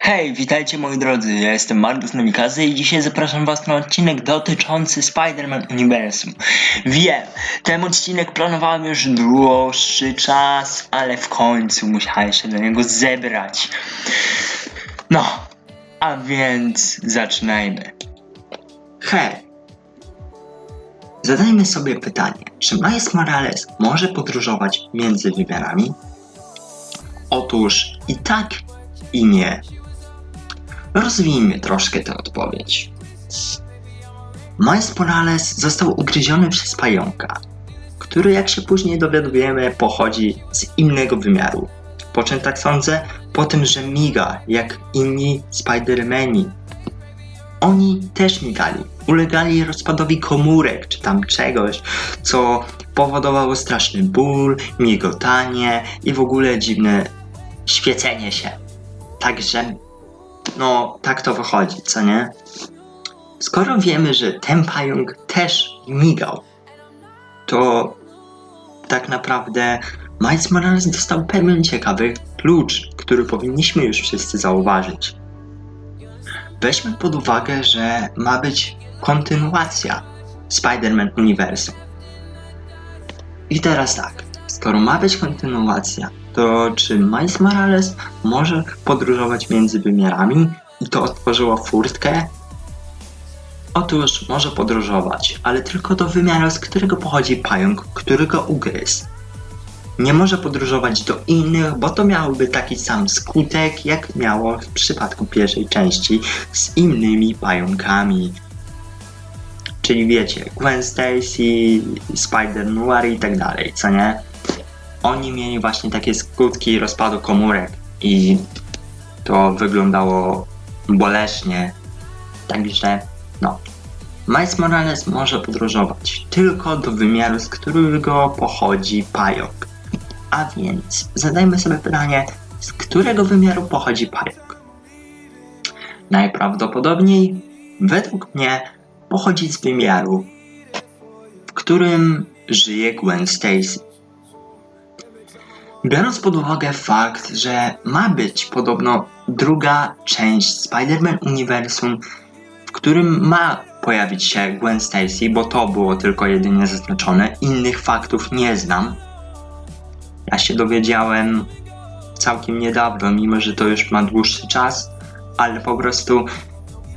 Hej, witajcie moi drodzy, ja jestem Margus Namikaze i dzisiaj zapraszam was na odcinek dotyczący Spider-Man Uniwersum. Wiem, ten odcinek planowałem już dłuższy czas, ale w końcu musiałem się do niego zebrać. No, a więc zaczynajmy. Hej! Zadajmy sobie pytanie, czy Miles Morales może podróżować między wymiarami? Otóż i tak, i nie. Rozwijmy troszkę tę odpowiedź. Miles Morales został ugryziony przez pająka, który jak się później dowiadujemy pochodzi z innego wymiaru. Po czym tak sądzę? Po tym, że miga jak inni Spidermani oni też migali. Ulegali rozpadowi komórek czy tam czegoś, co powodowało straszny ból, migotanie i w ogóle dziwne świecenie się. Także, no, tak to wychodzi, co nie? Skoro wiemy, że ten pająk też migał, to tak naprawdę Miles Morales dostał pewien ciekawy klucz, który powinniśmy już wszyscy zauważyć. Weźmy pod uwagę, że ma być kontynuacja Spider-Man Uniwersum. I teraz tak, skoro ma być kontynuacja, to czy Miles Morales może podróżować między wymiarami i to otworzyło furtkę? Otóż może podróżować, ale tylko do wymiaru, z którego pochodzi pająk, który go ugryzł. Nie może podróżować do innych, bo to miałoby taki sam skutek, jak miało w przypadku pierwszej części z innymi pająkami. Czyli wiecie, Gwen Stacy, Spider Noir i tak dalej, co nie? Oni mieli właśnie takie skutki rozpadu komórek i to wyglądało boleśnie. Także, no. Miles Morales może podróżować tylko do wymiaru, z którego pochodzi pająk. A więc zadajmy sobie pytanie, z którego wymiaru pochodzi pająk? Najprawdopodobniej, według mnie, pochodzi z wymiaru, w którym żyje Gwen Stacy. Biorąc pod uwagę fakt, że ma być podobno druga część Spider-Man Uniwersum, w którym ma pojawić się Gwen Stacy, bo to było tylko jedynie zaznaczone, innych faktów nie znam. Ja się dowiedziałem całkiem niedawno, mimo że to już ma dłuższy czas, ale po prostu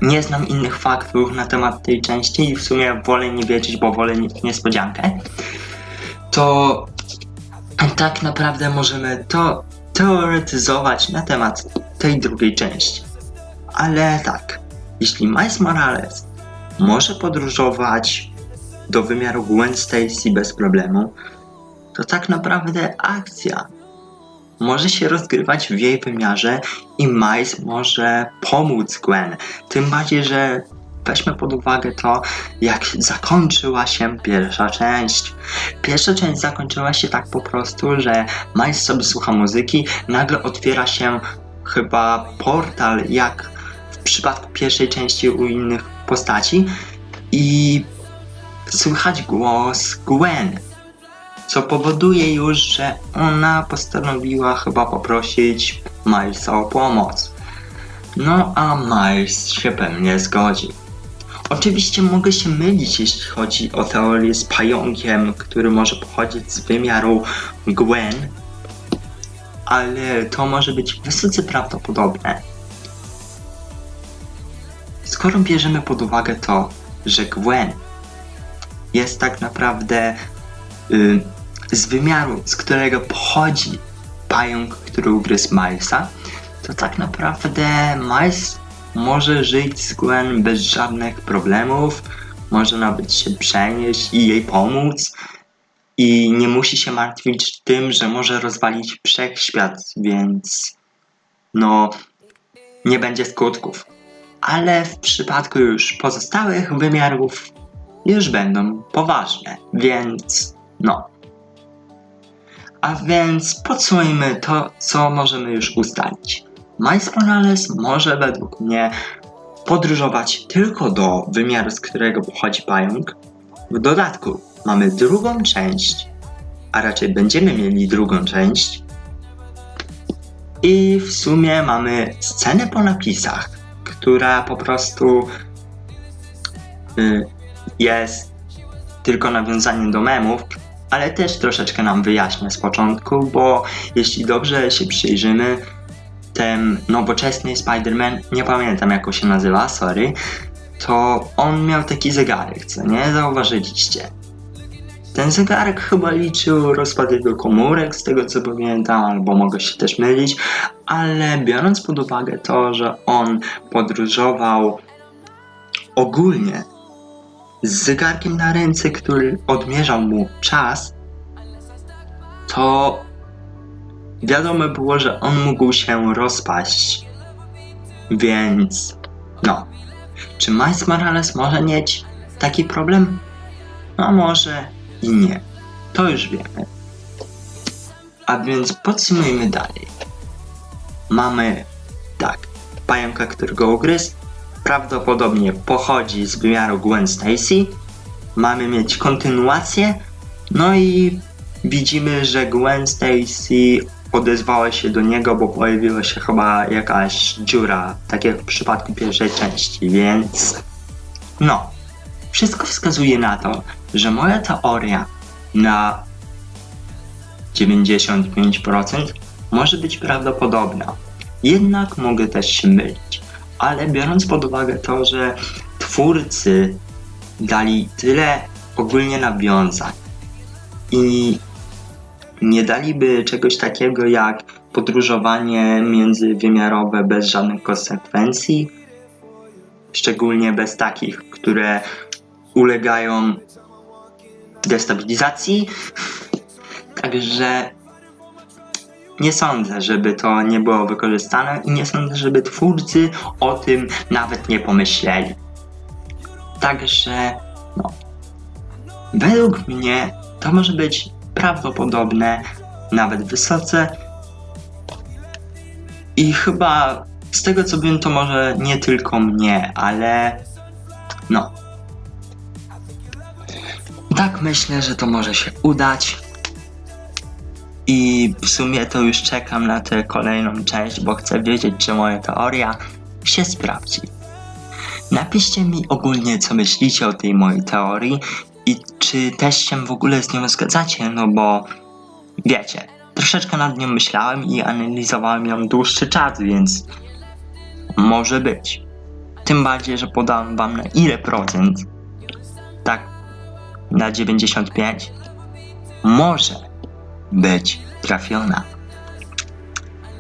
nie znam innych faktów na temat tej części i w sumie wolę nie wiedzieć, bo wolę niespodziankę. To tak naprawdę możemy to teoretyzować na temat tej drugiej części. Ale tak, jeśli Miles Morales może podróżować do wymiaru Gwen Stacy bez problemu, to tak naprawdę akcja może się rozgrywać w jej wymiarze i Miles może pomóc Gwen. Tym bardziej, że weźmy pod uwagę to, jak zakończyła się pierwsza część. Pierwsza część zakończyła się tak po prostu, że Miles sobie słucha muzyki, nagle otwiera się chyba portal, jak w przypadku pierwszej części u innych postaci i słychać głos Gwen co powoduje już, że ona postanowiła chyba poprosić Milesa o pomoc. No a Miles się pewnie zgodził. Oczywiście mogę się mylić, jeśli chodzi o teorię z pająkiem, który może pochodzić z wymiaru Gwen, ale to może być wysoce prawdopodobne. Skoro bierzemy pod uwagę to, że Gwen jest tak naprawdę y, z wymiaru, z którego pochodzi pająk, który ugryzł Milesa, to tak naprawdę Miles może żyć z Gwen bez żadnych problemów, może nawet się przenieść i jej pomóc i nie musi się martwić tym, że może rozwalić wszechświat, więc no nie będzie skutków. Ale w przypadku już pozostałych wymiarów już będą poważne, więc no. A więc podsumujmy to, co możemy już ustalić. Miles Morales może według mnie podróżować tylko do wymiaru, z którego pochodzi pająk. W dodatku mamy drugą część, a raczej będziemy mieli drugą część, I w sumie mamy scenę po napisach, która po prostu y, jest tylko nawiązaniem do memów, ale też troszeczkę nam wyjaśnia z początku, bo jeśli dobrze się przyjrzymy, ten nowoczesny Spider-Man, nie pamiętam jak on się nazywa, sorry, to on miał taki zegarek, co nie? Zauważyliście. Ten zegarek chyba liczył rozpad jego komórek, z tego co pamiętam, albo mogę się też mylić, ale biorąc pod uwagę to, że on podróżował ogólnie z zegarkiem na ręce, który odmierzał mu czas, to wiadomo było, że on mógł się rozpaść. Więc no. Czy Miles Morales może mieć taki problem? A może i nie. To już wiemy. A więc podsumujmy dalej. Mamy tak. Pająka, który go ugryzł, prawdopodobnie pochodzi z wymiaru Gwen Stacy. Mamy mieć kontynuację. No i widzimy, że Gwen Stacy odezwała się do niego, bo pojawiła się chyba jakaś dziura, tak jak w przypadku pierwszej części, więc no. Wszystko wskazuje na to, że moja teoria na 95% może być prawdopodobna. Jednak mogę też się mylić. Ale biorąc pod uwagę to, że twórcy dali tyle ogólnie nawiązań i nie daliby czegoś takiego jak podróżowanie międzywymiarowe bez żadnych konsekwencji, szczególnie bez takich, które ulegają destabilizacji. Także nie sądzę, żeby to nie było wykorzystane i nie sądzę, żeby twórcy o tym nawet nie pomyśleli. Także, no. Według mnie to może być prawdopodobne, nawet wysoce. I chyba z tego co wiem, to może nie tylko mnie, ale no. Tak myślę, że to może się udać. I w sumie to już czekam na tę kolejną część, bo chcę wiedzieć, czy moja teoria się sprawdzi. Napiszcie mi ogólnie, co myślicie o tej mojej teorii i czy też się w ogóle z nią zgadzacie, no bo wiecie, troszeczkę nad nią myślałem i analizowałem ją dłuższy czas, więc może być. Tym bardziej, że podałem wam na ile procent, tak na 95, może być trafiona.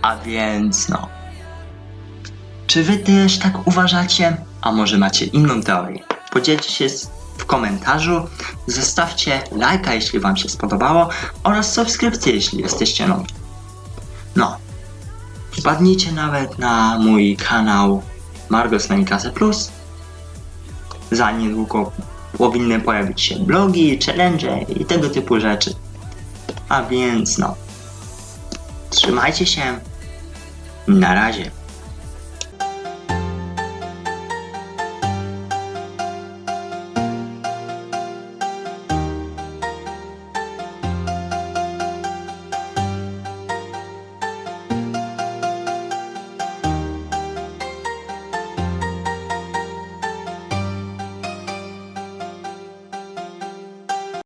A więc no. Czy wy też tak uważacie? A może macie inną teorię? Podzielcie się z, w komentarzu, zostawcie lajka, jeśli wam się spodobało oraz subskrypcję, jeśli jesteście nowi. No. Wpadnijcie nawet na mój kanał Margos na Mikasę Plus. Za niedługo powinny pojawić się blogi, challenge i tego typu rzeczy. A więc no. Trzymajcie się. Na razie.